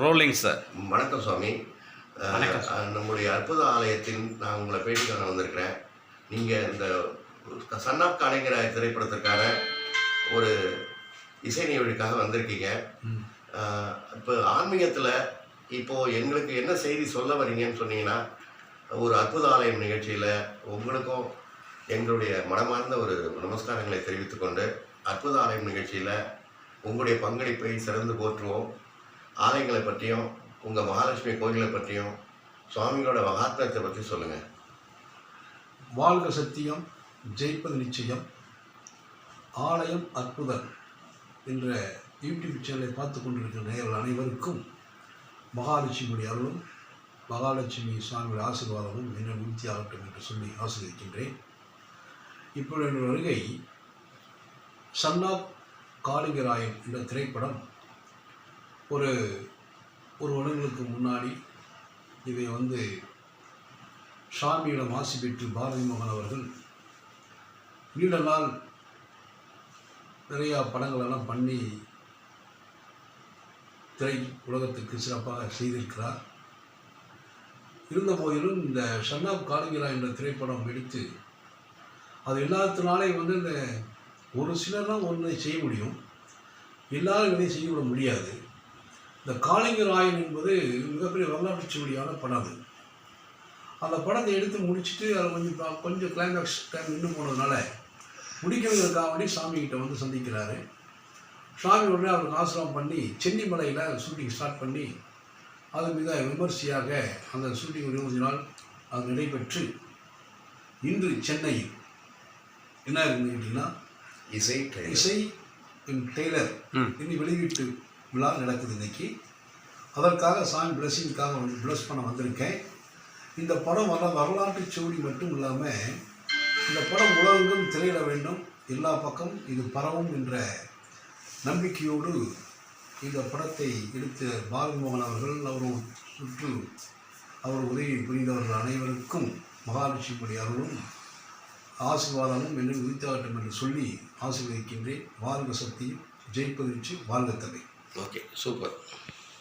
Rolling sir வணக்கம் சுவாமி. நம்முடைய அற்புத ஆலயத்தின் நான் உங்களை பேட்டி காண வந்திருக்கிறேன். நீங்கள் இந்த சன் ஆஃப் காளிங்கராய திரைப்படத்திற்கான ஒரு இசை நிகழ்ச்சிக்காக வந்திருக்கீங்க. இப்போ ஆன்மீகத்தில் இப்போது எங்களுக்கு என்ன செய்தி சொல்ல வரீங்கன்னு சொன்னீங்கன்னா ஒரு அற்புத ஆலயம் நிகழ்ச்சியில் உங்களுக்கும் எங்களுடைய மனமார்ந்த ஒரு நமஸ்காரங்களை தெரிவித்துக்கொண்டு அற்புத ஆலயம் நிகழ்ச்சியில் உங்களுடைய பங்களிப்பை சிறந்து போற்றுவோம். ஆலயங்களை பற்றியும் உங்கள் மகாலட்சுமி கோயில்களை பற்றியும் சுவாமிகளோட மகாத்மத்தை பற்றி சொல்லுங்கள் வாழ்க சத்தியம் ஜெயிப்பது நிச்சயம் ஆலயம் அற்புதம் என்ற யூடியூப் சேனலை பார்த்து கொண்டிருக்கிற நேயர்கள் அனைவருக்கும் மகாலட்சுமியுடைய அருளும் மகாலட்சுமி சுவாமியுடைய ஆசீர்வாதமும் என்ன நிறுத்தி ஆகட்டும் என்று சொல்லி ஆசீர்வதிக்கின்றேன். இப்பொழுது வருகை சன்னாப் காளிங்கராயன் என்ற திரைப்படம் ஒரு ஒரு வருடங்களுக்கு முன்னாடி இதை வந்து சாமியிடம் ஆசி பெற்று பாரதி மோகன் அவர்கள் நீண்ட நாள் நிறையா படங்களெல்லாம் பண்ணி திரை உலகத்துக்கு சிறப்பாக செய்திருக்கிறார். இருந்த போதிலும் இந்த ஷன்னாப் காளிங்கரா என்ற திரைப்படம் எடுத்து அது எல்லாத்தினாலே வந்து இந்த ஒரு சிலர்லாம் ஒன்றை செய்ய முடியும். எல்லாரும் இதை செய்துவிட முடியாது. இந்த காளிங்கராயன் என்பது மிகப்பெரிய வரலாற்றுச் சுவடியான படம் அது அந்த படத்தை எடுத்து முடிச்சுட்டு அதை கொஞ்சம் கொஞ்சம் கிளைமேக்ஸ் டைம் நின்று போனதுனால முடிக்கிறதுக்காக வேண்டி சாமி கிட்ட வந்து சந்திக்கிறாரு சாமி உடனே அவருக்கு ஆசிரமம் பண்ணி சென்னிமலையில் ஷூட்டிங் ஸ்டார்ட் பண்ணி அது மிக விமர்சையாக அந்த ஷூட்டிங் இருபது நாள் அது நடைபெற்று இன்று சென்னையில் என்ன இருக்குன்னு கேட்டிங்கன்னா இசை. இசை டெய்லர். இன்னி வெளியீட்டு விழா நடக்குது இன்னைக்கு. அதற்காக சாமி பிளஸ்ஸிங்காக வந்து ப்ளஸ் பண்ண வந்திருக்கேன். இந்த படம் வர வரலாற்று சுவடி மட்டும் இல்லாமல் இந்த படம் உலகெங்கும் திரையிட வேண்டும். எல்லா பக்கம் இது பரவும் என்ற நம்பிக்கையோடு இந்த படத்தை எடுத்த பாலமோகன் அவர்கள் அவரும் சுற்று அவர் உதவி புரிந்தவர்கள் அனைவருக்கும் மகாலட்சுமி அருளும் ஆசீர்வாதமும் என்று உரித்தாகட்டும் என்று சொல்லி ஆசீர்வதிக்கின்றேன். வாழ்க சக்தியும் ஜெயிப்பது வாழ்க தலை ஓகே சூப்பர்.